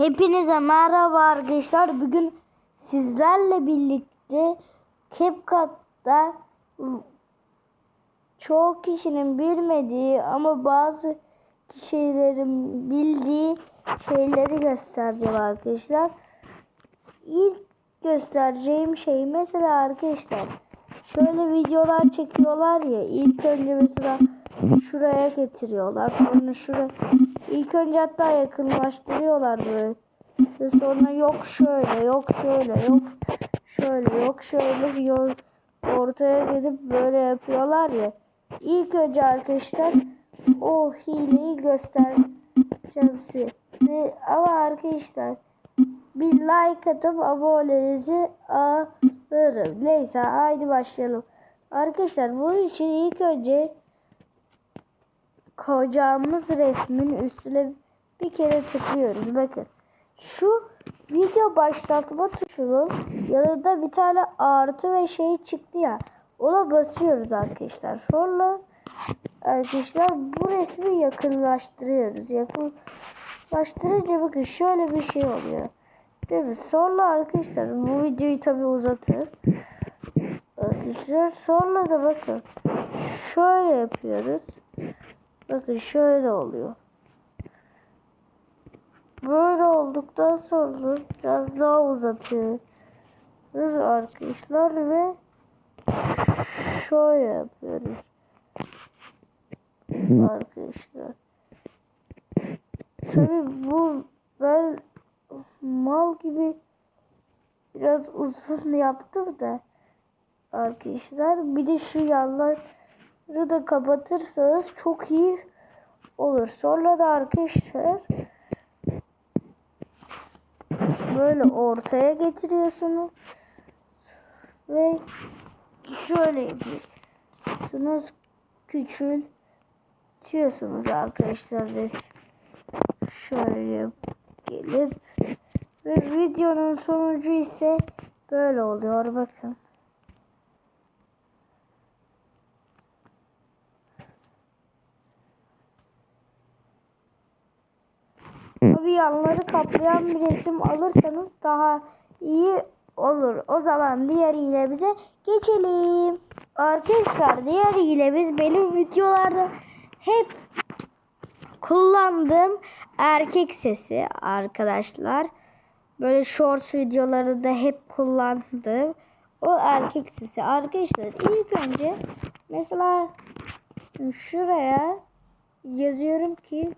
Hepinize merhaba arkadaşlar. Bugün sizlerle birlikte CapCut'ta çoğu kişinin bilmediği ama bazı kişilerin bildiği şeyleri göstereceğim arkadaşlar. İlk göstereceğim şey mesela arkadaşlar şöyle videolar çekiyorlar ya ilk önce mesela şuraya getiriyorlar sonra şuraya ilk önce hatta yakınlaştırıyorlar böyle ve sonra yok şöyle yok şöyle yok şöyle yok şöyle yok ortaya gidip böyle yapıyorlar ya ilk önce arkadaşlar o hileyi göstereceğim size ama arkadaşlar bir like atıp abonenizi alırım. Neyse haydi başlayalım. Arkadaşlar bu için ilk önce koyacağımız resmin üstüne bir kere tıklıyoruz. Bakın şu video başlatma tuşunun yanında bir tane artı ve şey çıktı ya. Ona basıyoruz arkadaşlar. Sonra arkadaşlar bu resmi yakınlaştırıyoruz. Yakınlaştırınca bakın şöyle bir şey oluyor. Değil mi? Sonra arkadaşlar bu videoyu tabi uzatır. Arkadaşlar sonra da bakın şöyle yapıyoruz. Bakın şöyle oluyor. Böyle olduktan sonra biraz daha uzatıyoruz arkadaşlar ve şöyle yapıyoruz. Arkadaşlar. Tabi bu ben mal gibi biraz uzun yaptım da arkadaşlar bir de şu yanları da kapatırsanız çok iyi olur. Sonra da arkadaşlar böyle ortaya getiriyorsunuz ve şöyle yapıyorsunuz küçültüyorsunuz arkadaşlar resim şöyle gelip ve videonun sonucu ise böyle oluyor bakın. Tabii yanları kaplayan bir resim alırsanız daha iyi olur. O zaman diğer hilemize geçelim. Arkadaşlar diğer hilemiz benim videolarda hep kullandığım erkek sesi arkadaşlar. Böyle shorts videoları da hep kullandım. O erkek sesi. Arkadaşlar ilk önce mesela şuraya yazıyorum ki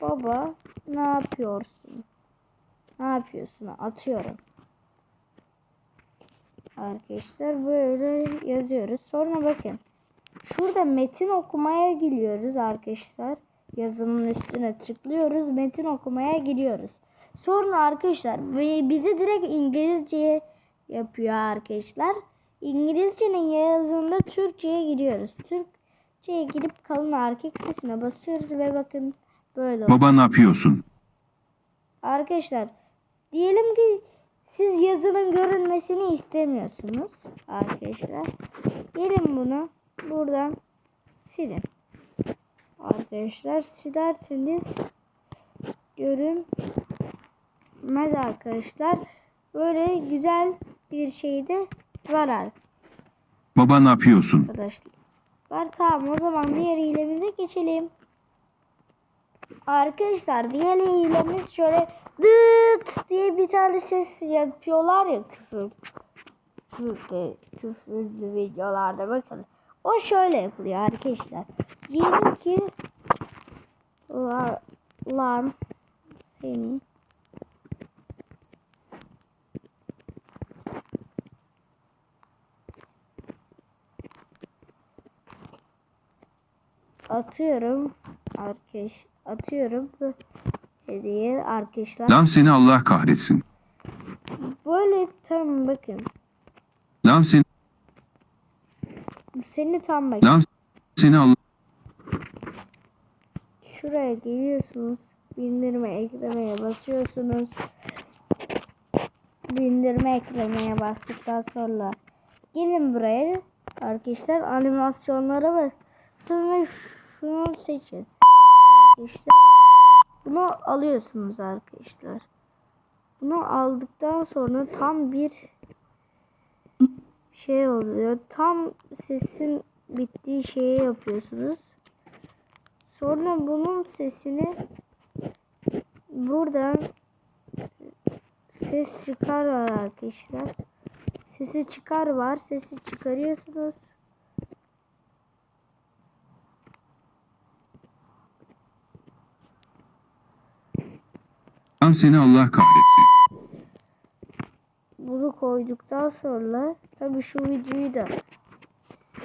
baba ne yapıyorsun? Ne yapıyorsun? Atıyorum. Arkadaşlar böyle yazıyoruz. Sonra bakın. Şurada metin okumaya giriyoruz arkadaşlar. Yazının üstüne tıklıyoruz. Metin okumaya giriyoruz. Sonra arkadaşlar bizi direkt İngilizceye yapıyor arkadaşlar. İngilizcenin yazında Türkçe'ye giriyoruz. Türkçe'ye girip kalın erkek sesine basıyoruz ve bakın böyle. Baba ne yapıyorsun? Arkadaşlar diyelim ki siz yazının görünmesini istemiyorsunuz arkadaşlar. Gelin bunu buradan silin. Arkadaşlar silerseniz görünmez arkadaşlar. Böyle güzel bir şey de var Baba ne yapıyorsun? arkadaşlar. Tamam o zaman diğer hilemize geçelim. Arkadaşlar diğer hilemiz şöyle dıt diye bir tane ses yapıyorlar ya küfür. Küfürlü, küfürlü videolarda bakın. O şöyle yapılıyor arkadaşlar. Diyelim ki lan, lan seni atıyorum arkadaş atıyorum. Hediye arkadaşlar. Lan seni Allah kahretsin. böyle tam bakın. Lan seni, seni tam bakın lan seni Allah şuraya geliyorsunuz. Bindirme eklemeye basıyorsunuz. Bindirme eklemeye bastıktan sonra gelin buraya. Arkadaşlar animasyonlara bak. Sonra şunu seçin arkadaşlar bunu alıyorsunuz arkadaşlar Bunu aldıktan sonra tam bir şey oluyor. Tam sesin bittiği şeyi yapıyorsunuz. Sonra bunun sesini buradan ses çıkar var arkadaşlar. Sesi çıkar var. Sesi çıkarıyorsunuz. Lan seni Allah kahretsin. Bunu koyduktan sonra tabii şu videoyu da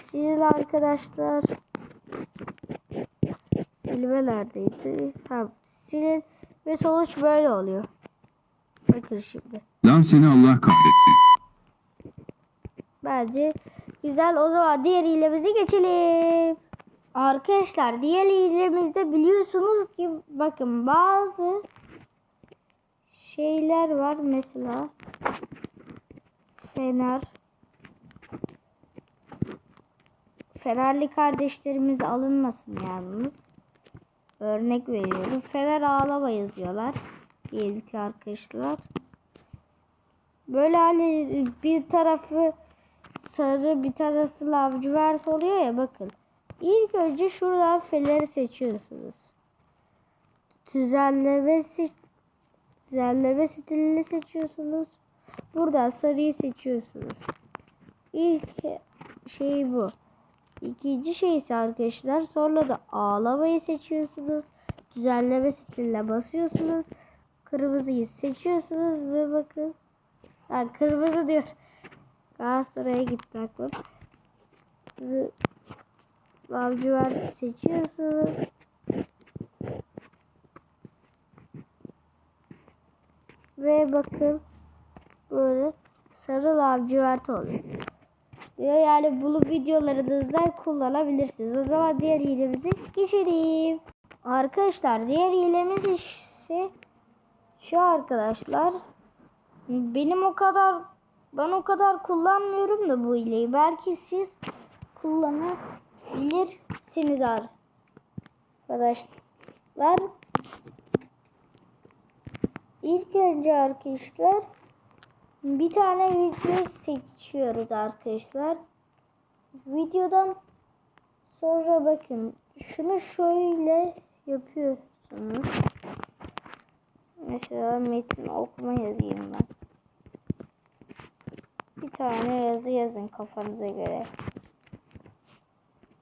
silin arkadaşlar. Silmelerdeydi. Ha, silin ve sonuç böyle oluyor. Bakın şimdi. Lan seni Allah kahretsin. Bence güzel. O zaman diğer hilemize geçelim. Arkadaşlar diğer hilemizde biliyorsunuz ki bakın bazı şeyler var mesela Fener Fenerli kardeşlerimiz alınmasın yalnız. Örnek veriyorum. Fener ağlama yazıyorlar. Diyelim arkadaşlar. Böyle hani bir tarafı sarı bir tarafı lacivert oluyor ya bakın. İlk önce şuradan feleri seçiyorsunuz. Düzenleme se- düzenleme stilini seçiyorsunuz. Buradan sarıyı seçiyorsunuz. İlk şey bu. İkinci şey ise arkadaşlar sonra da ağlamayı seçiyorsunuz. Düzenleme stiline basıyorsunuz. Kırmızıyı seçiyorsunuz ve bakın. Ha, kırmızı diyor. Galatasaray'a gitti aklım. Laciverti seçiyorsunuz. Bakın böyle sarı lacivert oluyor. Yani bunu videolarınızda kullanabilirsiniz. O zaman diğer hilemize geçelim. Arkadaşlar diğer hilemiz ise şu arkadaşlar. Benim o kadar ben o kadar kullanmıyorum da bu hileyi. Belki siz kullanabilirsiniz arkadaşlar. İlk önce arkadaşlar bir tane video seçiyoruz arkadaşlar. Videodan sonra bakın şunu şöyle yapıyorsunuz. Mesela metin okuma yazayım ben. Bir tane yazı yazın kafanıza göre.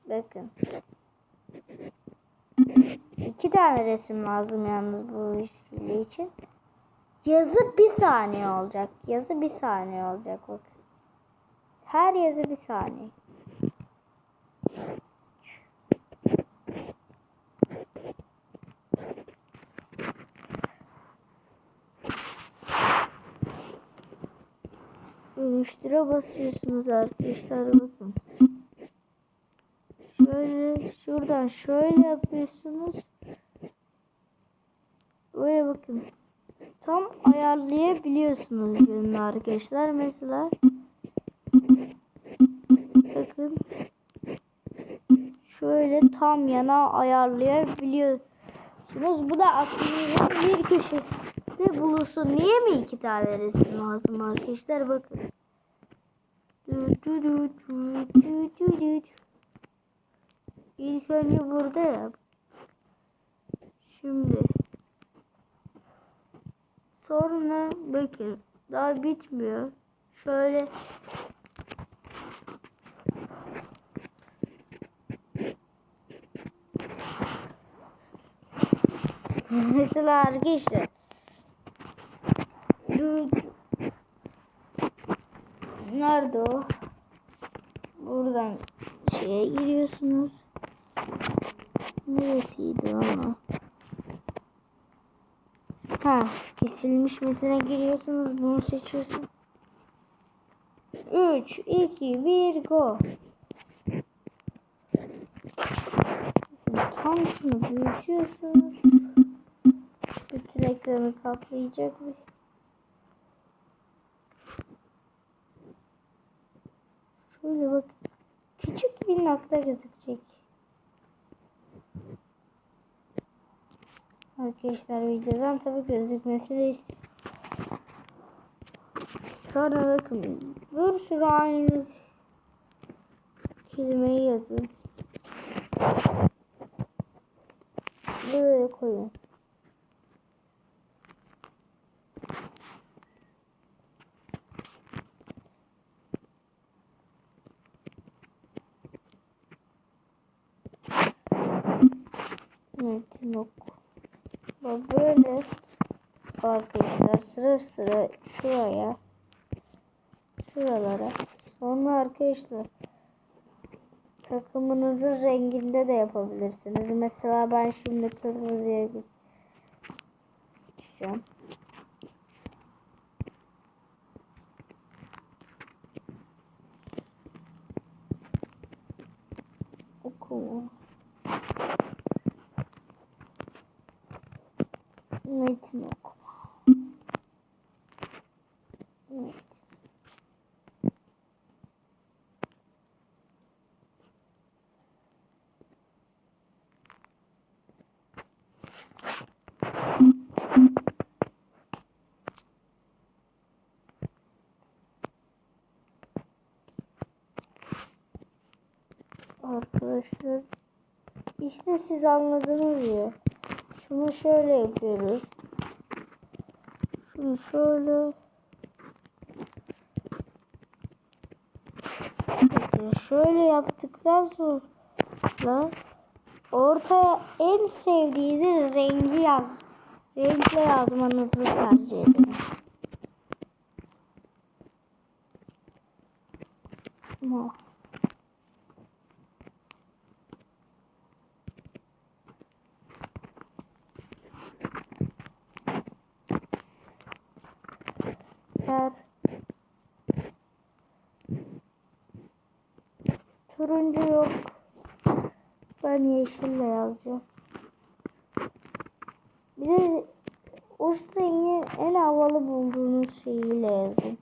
Bakın. İki tane resim lazım yalnız bu işle için. Yazı bir saniye olacak. Yazı bir saniye olacak. Bak. Her yazı bir saniye. Dönüştüre basıyorsunuz arkadaşlar bakın. Şöyle şuradan şöyle yapıyorsunuz. Böyle bakın. Tam ayarlayabiliyorsunuz yönünü arkadaşlar. Mesela bakın şöyle tam yana ayarlayabiliyorsunuz. Bu da aklınızın bir köşesinde bulunsun. Niye mi iki tane resim lazım arkadaşlar? Bakın. İlk önce burada yap. Şimdi sonra bakın daha bitmiyor. Şöyle Mesela arkadaşlar. Nerede o? Buradan şeye giriyorsunuz. Neresiydi ama? Ha, kesilmiş metine giriyorsunuz. Bunu seçiyorsun. 3, 2, 1, go. Tam şunu büyütüyorsunuz. Bütün ekranı kaplayacak bir Şöyle bak. Küçük bir nokta gözükecek. Arkadaşlar videodan tabii gözükmesini istiyorum. Sonra bakın bir sürü aynı kelimeyi yazın. Buraya koyun. Metin oku. Bak böyle arkadaşlar sıra sıra şuraya şuralara sonra arkadaşlar takımınızın renginde de yapabilirsiniz. Mesela ben şimdi kırmızıya geçeceğim. Okuma. Metin okuma. Metin. Arkadaşlar işte siz anladınız ya. Şunu şöyle yapıyoruz. Şunu şöyle. Şöyle yaptıktan sonra ortaya en sevdiğiniz rengi yaz. Renkle yazmanızı tercih ederim. Turuncu yok. Ben yeşille yazacağım. Bir de uç en havalı bulduğunuz şeyiyle yazın.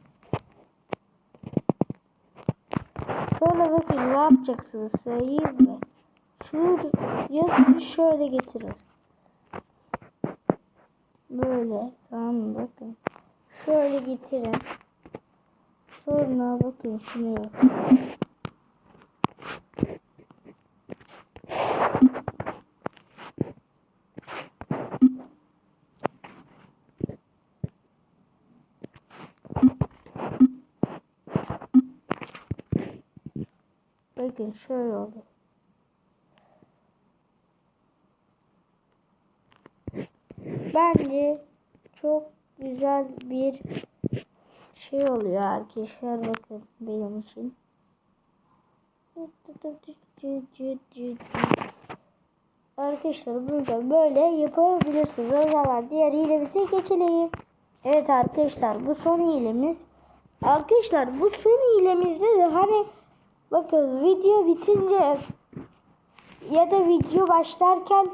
Sonra bakın ne yapacaksınız söyleyeyim mi? Şu yazıyı şöyle getirin. Böyle tamam mı bakın. Şöyle getirin. Sonra bakın şunu yap. Bakın şöyle oldu. Bence çok güzel bir şey oluyor arkadaşlar bakın benim için. Arkadaşlar burada böyle yapabilirsiniz. O zaman diğer hilemize geçelim. Evet arkadaşlar bu son hilemiz. Arkadaşlar bu son hilemizde de hani bakın video bitince ya da video başlarken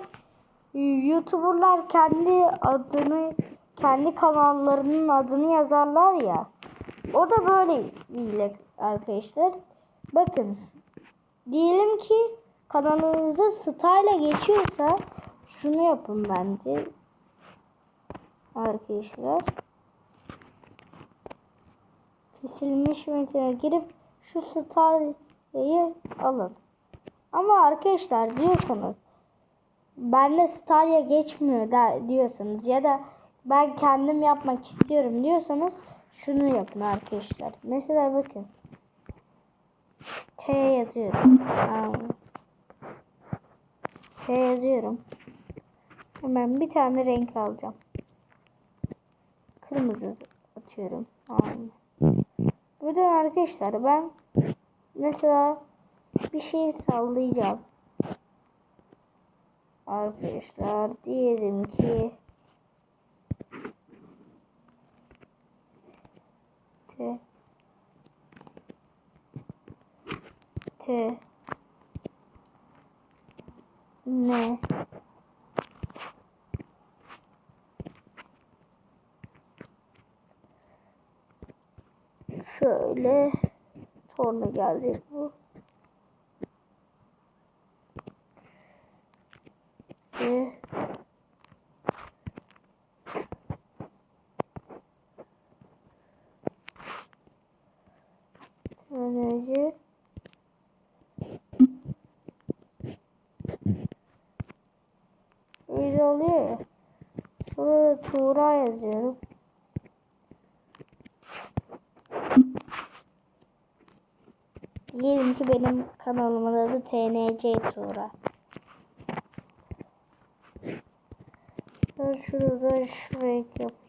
YouTuber'lar kendi adını kendi kanallarının adını yazarlar ya. O da böyle bir arkadaşlar. Bakın. Diyelim ki kanalınızda style geçiyorsa şunu yapın bence. Arkadaşlar. Kesilmiş mesela girip şu style'yi alın. Ama arkadaşlar diyorsanız bende Starya geçmiyor da diyorsanız ya da ben kendim yapmak istiyorum diyorsanız şunu yapın arkadaşlar. Mesela bakın. T yazıyorum. T yazıyorum. Hemen bir tane renk alacağım. Kırmızı atıyorum. Buradan arkadaşlar ben mesela bir şey sallayacağım. Arkadaşlar diyelim ki T. T. N. Şöyle Sonra gelecek bu. Ve Sadece Öyle oluyor ya. Sonra da Tuğra yazıyorum. Benim kanalımın adı TNC Tuğra. Ben şurada şu renk yapayım.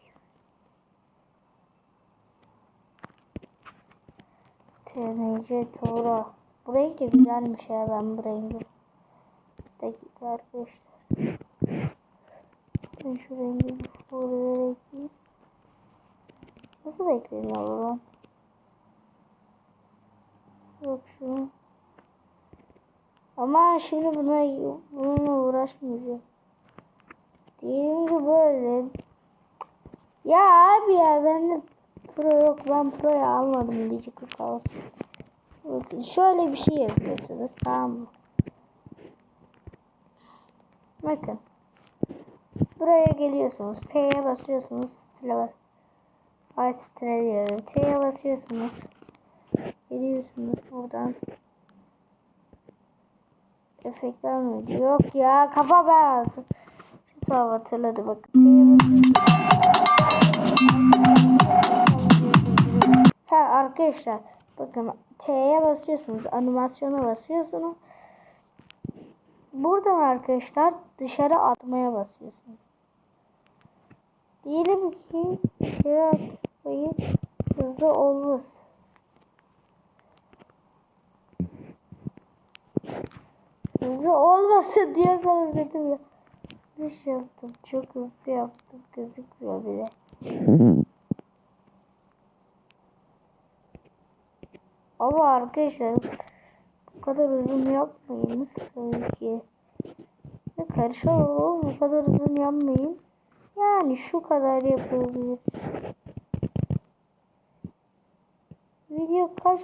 TNC Tuğra. Bu renk de güzelmiş ya ben bu rengi. Dakika arkadaşlar. Ben şu rengi buraya ekleyeyim. Nasıl ekleniyor bu? Yok şu. Ama şimdi buna bununla uğraşmayacağım. Diyelim ki böyle. Ya abi ya ben de pro yok ben pro'yu almadım diyecek olsun. Bakın şöyle bir şey yapıyorsunuz tamam mı? Bakın. Buraya geliyorsunuz. T'ye basıyorsunuz. Stile bas. Ay stile diyorum. T'ye basıyorsunuz. Geliyorsunuz buradan. Efektler mi? Yok ya kafa. Şu tamam hatırladı bak. Ha arkadaşlar bakın T'ye basıyorsunuz. Animasyona basıyorsunuz. Buradan arkadaşlar dışarı atmaya basıyorsunuz. Diyelim ki dışarı atmayı hızlı olmaz. Hızlı olmasın diyorsanız dedim ya. Bir şey yaptım. Çok hızlı yaptım. Gözükmüyor bile. Ama arkadaşlar bu kadar uzun yapmayınız tabii ki. Ya karışamam ama bu kadar uzun yapmayın. Yani şu kadar yapabiliriz. Video kaç?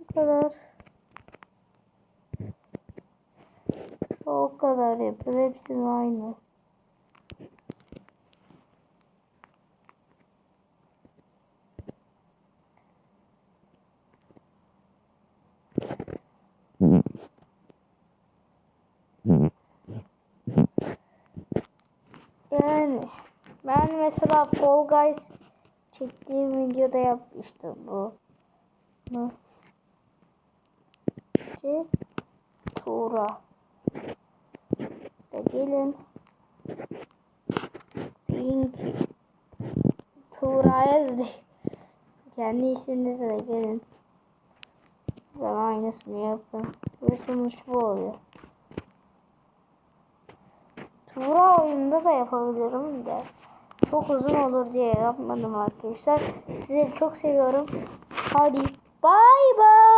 Bu kadar. O kadar yapıyor. Hepsinin aynı. Yani ben mesela Fall Guys çektiğim videoda yapmıştım bu. Bu. İşte Da gelin. Ki Tuğra'ya kendi isminize de gelin. Ben aynısını yapın. Ve sonuç bu oluyor. Tuğra oyunda da yapabilirim de. Çok uzun olur diye yapmadım arkadaşlar. Sizleri çok seviyorum. Hadi bay bay.